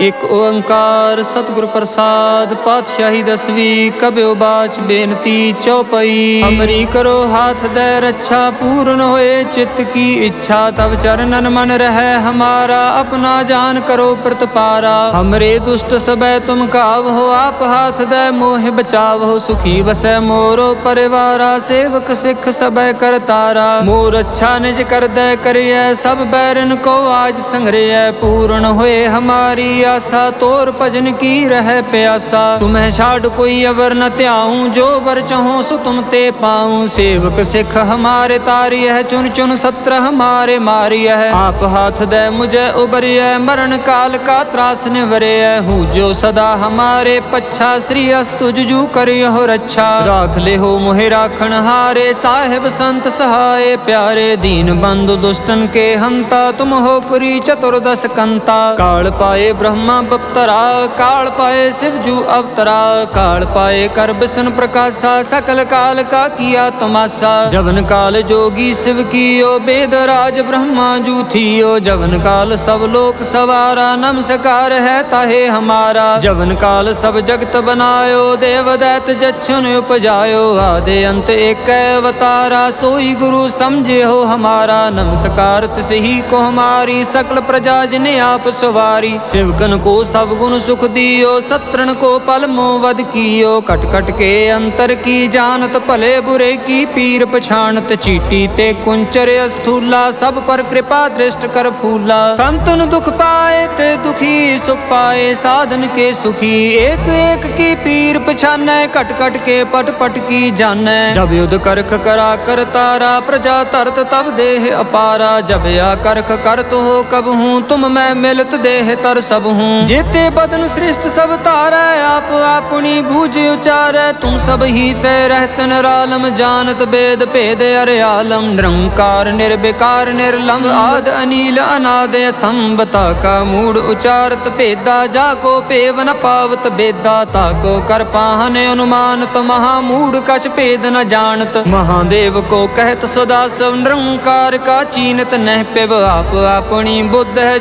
ਇਕ ਓੰਕਾਰ ਸਤਿਗੁਰ ਪ੍ਰਸਾਦ, ਪਾਤਸ਼ਾਹੀ ਦਸਵੀ ਕਬਿਓ ਬਾਚ ਬੇਨਤੀ ਚਉਪਈ। ਅਮਰੀ ਕਰੋ ਹਾਥ ਦੇ ਰੱਛਾ, ਪੂਰਨ ਹੋਏ ਚਿੱਤ ਕੀ ਇੱਛਾ ਤਬ ਚਰਨਨ ਮਨ ਰਹਿ ਹਮਾਰਾ, ਆਪਣਾ ਜਾਨ ਕਰੋ ਪ੍ਰਤਪਾਰਾ। ਹਮਰੇ ਦੁਸ਼ਟ ਸਬੈ ਤੁਮ ਕਾਵ ਹੋ, ਆਪ ਹਾਥ ਦੇ ਮੋਹ ਬਚਾਵ ਹੋ, ਸੁਖੀ ਵਸੈ ਮੋਰੋ ਪਰਿਵਾਰਾ, ਸੇਵਕ ਸਿੱਖ ਸਬੈ ਕਰਤਾਰਾ ਮੋਰ ਅੱਛਾ ਨਿਜ ਕਰਦੈ ਕਰਿਐ, ਸਭ ਬੈਰਨ ਕੋ ਆਜ ਸੰਗਰਿਐ ਪੂਰਨ ਹੋਏ ਹਮਾਰੀ ਆਸਾ ਤੋਰ ਭਜਨ ਕੀ ਰਹਿ ਪਿਆਸਾ? ਤੁਮਹਿ ਛਾੜ ਕੋਈ ਅਵਰ ਨ ਧਿਆਉ, ਜੋ ਵਰ ਚਾਹੋ ਸੋ ਤੁਮ ਤੇ ਪਾਉ। ਸੇਵਕ ਸਿੱਖ ਹਮਾਰੇ ਤਾਰੀਐ ਚੁਨ ਚੁਨ ਸਤਰ ਹਮਾਰੇ ਮਾਰੀਐ। ਆਪ ਹਾਥ ਦੇ ਮੁਝੇ ਉਬਰਿਐ, ਮਰਨ ਕਾਲ ਕਾ ਤਰਾਸ ਨਿਵਰਿਐ। ਹੂ ਜੋ ਸਦਾ ਹਮਾਰੇ ਪੱਛਾ, ਸ੍ਰੀ ਅਸਤੁ ਜੁਜੂ ਕਰਿਓ ਰੱਛਾ। ਰਾਖ ਲਿਓ ਮੋਹਿ ਰਾਖਣ ਹਾਰੇ, ਸਾਹਿਬ ਸੰਤ ਸਹਾਏ ਪਿਆਰੇ। ਦੀਨ ਬੰਧੁ ਦੁਸ਼ਟਨ ਕੇ ਹੰਤਾ, ਤੁਮ ਹੋ ਪੁਰੀ ਚਤੁਰਦਸ ਕੰਤਾ। ਕਾਲ ਪਾਏ ਬ੍ਰਹਮਾ ਬਪਤਰਾ, ਕਾਲ ਪਾਏ ਸਿਵਜੂ ਅਵਤਰਾ, ਕਾਲ ਪਾਏ ਕਰ ਬਿਸ਼ਨ ਪ੍ਰਕਾਸ਼ਾ, ਸਕਲ ਕਾਲ ਕਾ ਕੀਆ ਤਮਾਸਾ। ਜਵਨ ਕਾਲ ਜੋਗੀ ਸਿਵ ਕੀਓ, ਬੇਦ ਰਾਜ ਬ੍ਰਹਮਾ ਜੂ ਥੀਓ। ਜਵਨ ਕਾਲ ਸਭ ਲੋਕ ਸਵਾਰਾ, ਨਮਸਕਾਰ ਹੈ ਤਾਹੇ ਹਮਾਰਾ। ਜਵਨ ਕਾਲ ਸਭ ਜਗਤ ਬਨਾਇਓ, ਦੇਵ ਦੈਤ ਜਛੁਨ ਉਪਜਾਇਓ। ਆਦੇ ਅੰਤ ਏਕੈ ਅਵਤਾਰਾ, ਸੋਈ ਗੁਰੂ ਸਮਝੇ ਹੋ ਹਮਾਰਾ। ਨਮਸਕਾਰ ਤਿਸਹੀ ਕੋ ਹਮਾਰੀ, ਸਕਲ ਪ੍ਰਜਾ ਜਿਨ ਆਪ ਸਵਾਰੀ। ਸਿਵਕਨ ਕੋ ਸਭ ਗੁਣ ਸੁਖ ਦਿਓ ਸਤਰਨ ਕੋ ਪਲ ਮੋ ਵਦ ਕੀਓ। ਕਟ ਕਟ ਕੇ ਅੰਤਰ ਕੀ ਜਾਣਤ, ਭਲੇ ਬੁਰੇ ਕੀ ਪੀਰ ਪਛਾਣਤ। ਚੀਟੀ ਤੇ ਕੁੰਚਰ ਅਸਥੂਲਾ, ਸਭ ਪਰ ਕਿਰਪਾ ਦ੍ਰਿਸ਼ਟ ਕਰ ਫੂਲਾ। ਸੰਤਨ ਦੁਖ ਪਾਏ ਤੇ ਦੁਖੀ ਸੁਖ ਪਾਏ, ਸਾਧਨ ਕੇ ਸੁਖੀ। ਏਕ ਏਕ ਕੀ ਪੀਰ ਪਛਾਨੈ ਕਟ ਕਟ ਕੇ ਪਟ ਪਟ ਕੀ ਜਾਣੈ। ਜਬ ਯੁਧ ਕਰਖ ਕਰਾ ਕਰ ਤਾਰਾ, ਪ੍ਰਜਾ ਧਰਤ ਤਬ ਦੇਹ ਅਪਾਰਾ। ਜਬ ਆ ਕਰਖ ਕਰਤ ਹੋ ਕਬ ਹੂੰ ਤੁਮ ਮੈਂ ਮਿਲਤ ਦੇਹ ਤਰ ਸਭ ਹੂੰ। ਜੇਤੇ ਬਦਨ ਸ੍ਰਿਸ਼ਟ ਸਭ ਤਾਰੈ ਆਪ ਆਪਣੀ ਬੂਝ ਉਚਾਰੈ। ਤੁਮ ਸਭ ਹੀ ਤੇ ਰਹਿਤ ਨਿਰਾਲਮ, ਜਾਣਤ ਬੇਦ ਭੇਦ ਅਰਿਆਲਮ। ਨਿਰੰਕਾਰ ਨਿਰਬਿਕਾਰ ਨਿਰਲੰਭ ਆਦ ਅਨੀਲ ਅਨਾਦ ਸੰਬਤਾ ਕਾ ਮੂੜ ਉਚਾਰਤ ਭੇਦਾ। ਜਾ ਕੋ ਭੇਵ ਨ ਪਾਵਤ ਬੇਦਾ, ਤਾ ਕੋ ਕਰ ਪਾਹਨ ਅਨੁਮਾਨਤ। ਮਹਾ ਮੂੜ ਕਛ ਭੇਦ ਨ ਜਾਣਤ। ਮਹਾਦੇਵ ਕੋ ਕਹਿਤ ਸਦਾ ਸਭ ਨਿਰੰਕਾਰ ਕਾ ਚੀਨਤ ਨਹਿ ਪਿਵ। ਆਪ ਆਪਣੀ ਬੁੱਧ ਹੈ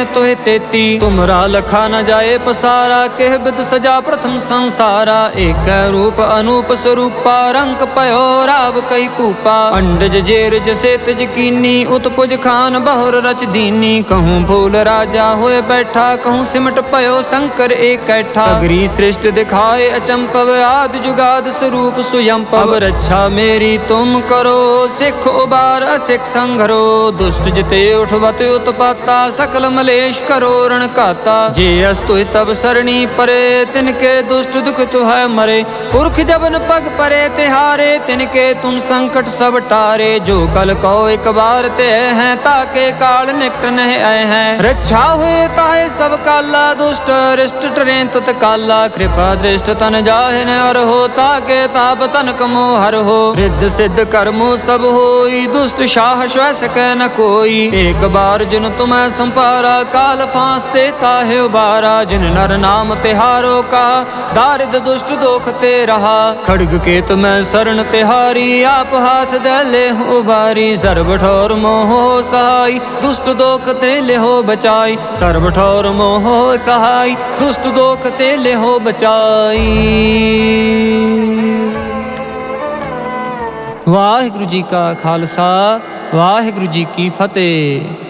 ਜੇਤੀ ਵਰਨਤ ਭਿੰਨ ਭਿੰਨ ਤੋਹਿ ਤੇਤੀ ਤੁਮਰਾ ਲਖਾ ਨ ਜਾਏ ਪਸਾਰਾ। ਕਿਹ ਬਿਦ ਸਜਾ ਪ੍ਰਥਮ ਸੰਸਾਰਾ। ਏਕੈ ਰੂਪ ਅਨੂਪ ਸਰੂਪਾ। ਰੰਗ ਪਇਓ ਰਾਵ ਕਈ ਕੂਪਾ। ਅੰਡਜ ਜੇਰ ਜਸੇ ਤਜ ਕੀਨੀ। ਉਤਪੁਜ ਖਾਨ ਬਹੁਰ ਰਚ ਦੀਨੀ। ਕਹੂੰ ਫੂਲ ਰਾਜਾ ਹੋਏ ਬੈਠਾ। ਕਹੂੰ ਸਿਮਟ ਪਇਓ ਸ਼ੰਕਰ ਏਕੈਠਾ ਸਗਰੀ ਸ੍ਰਿਸ਼ਟ ਦਿਖਾਏ ਅਚੰਪਵ। ਆਦ ਜੁਗਾਦ ਸਰੂਪ ਸੁਯੰਪਵ। ਰੱਛਾ ਮੇਰੀ ਤੁਮ ਕਰੋ। ਸਿੱਖ ਉਬਾਰ ਅਸਿੱਖ ਸੰਘਰੋ। ਦੁਸ਼ਟ ਜਿਤੇ ਉਠਵਤ ਉਤਪਾਤਾ। ਸਕਲ ਮਲੇਸ਼ ਕਰੋ ਰਣ ਘਾਤਾ। ਜੇ ਅਸਤੁ ਤਬ ਸਰਣੀ ਪਰੇ, ਤਿਨਕੇ ਦੁਸ਼ਟ ਦੁਖ ਤੁਹੈ ਮਰੇ। ਪੁਰਖ ਜਬਨ ਪਗ ਪਰੇ, ਤਿਹਾਰੇ, ਤਿਨਕੇ ਤੁਮ ਸੰਕਟ ਸਭ ਟਾਰੇ। ਜੋ ਕਲ ਕਹੋ ਇਕ ਵਾਰ ਤੇ ਹੈ, ਤਾਕੇ ਕਾਲ ਨਿਕਟ ਨਹਿ ਆਏ ਹੈ। ਰੱਛਾ ਹੋਏ ਤਾਹੇ ਸਭ ਕਾਲਾ, ਦੁਸ਼ਟ ਰਿਸ਼ਟ ਟਰੇ ਤਤ ਕਾਲਾ। ਕਿਰਪਾ ਦ੍ਰਿਸ਼ਟ ਤਨ ਜਾਹਿ ਨ ਅਰ ਹੋ ਤਾਕੇ ਤਾਪ ਤਨ ਕਮੋ ਹਰ ਹੋ। ਰਿੱਧ ਸਿੱਧ ਕਰਮੋ ਸਭ ਹੋਈ, ਦੁਸ਼ਟ ਸ਼ਾਹ ਸ਼ਵੈ ਸਕੈ ਨ ਕੋਈ। ਇਕ ਬਾਰ ਜਿਨ ਤੁਮੈ ਸੰਪਾਰਾ ਕਾਲ ਫਾਂਸ ਤੇ ਤਾਹੇ ਉਬਾਰਾ, ਜਿਨ ਨਰ ਨਾਮ ਤਿਹਾਰੋ ਕਾ, ਦਾਰਿਦ ਦੁਸ਼ਟ ਦੋਖ ਤੇ ਰਹਾ। ਖੜਗ ਕੇਤ ਮੈਂ ਸਰਣ ਤਿਹਾਰੀ, ਆਪ ਹਾਥ ਦੇ ਲੈ ਉਬਾਰੀ। ਸਰਬ ਠੋਰ ਮੋਹ ਸਹਾਈ, ਦੁਸ਼ਟ ਦੋਖ ਤੇ ਲਿਹੋ ਬਚਾਈ। ਸਰਬ ਠੋਰ ਮੋਹ ਸਹਾਈ, ਦੁਸ਼ਟ ਦੋਖ ਤੇ ਲਿਹੋ ਬਚਾਈ। ਵਾਹਿਗੁਰੂ ਜੀ ਕਾ ਖਾਲਸਾ, ਵਾਹਿਗੁਰੂ ਜੀ ਕੀ ਫਤਿਹ।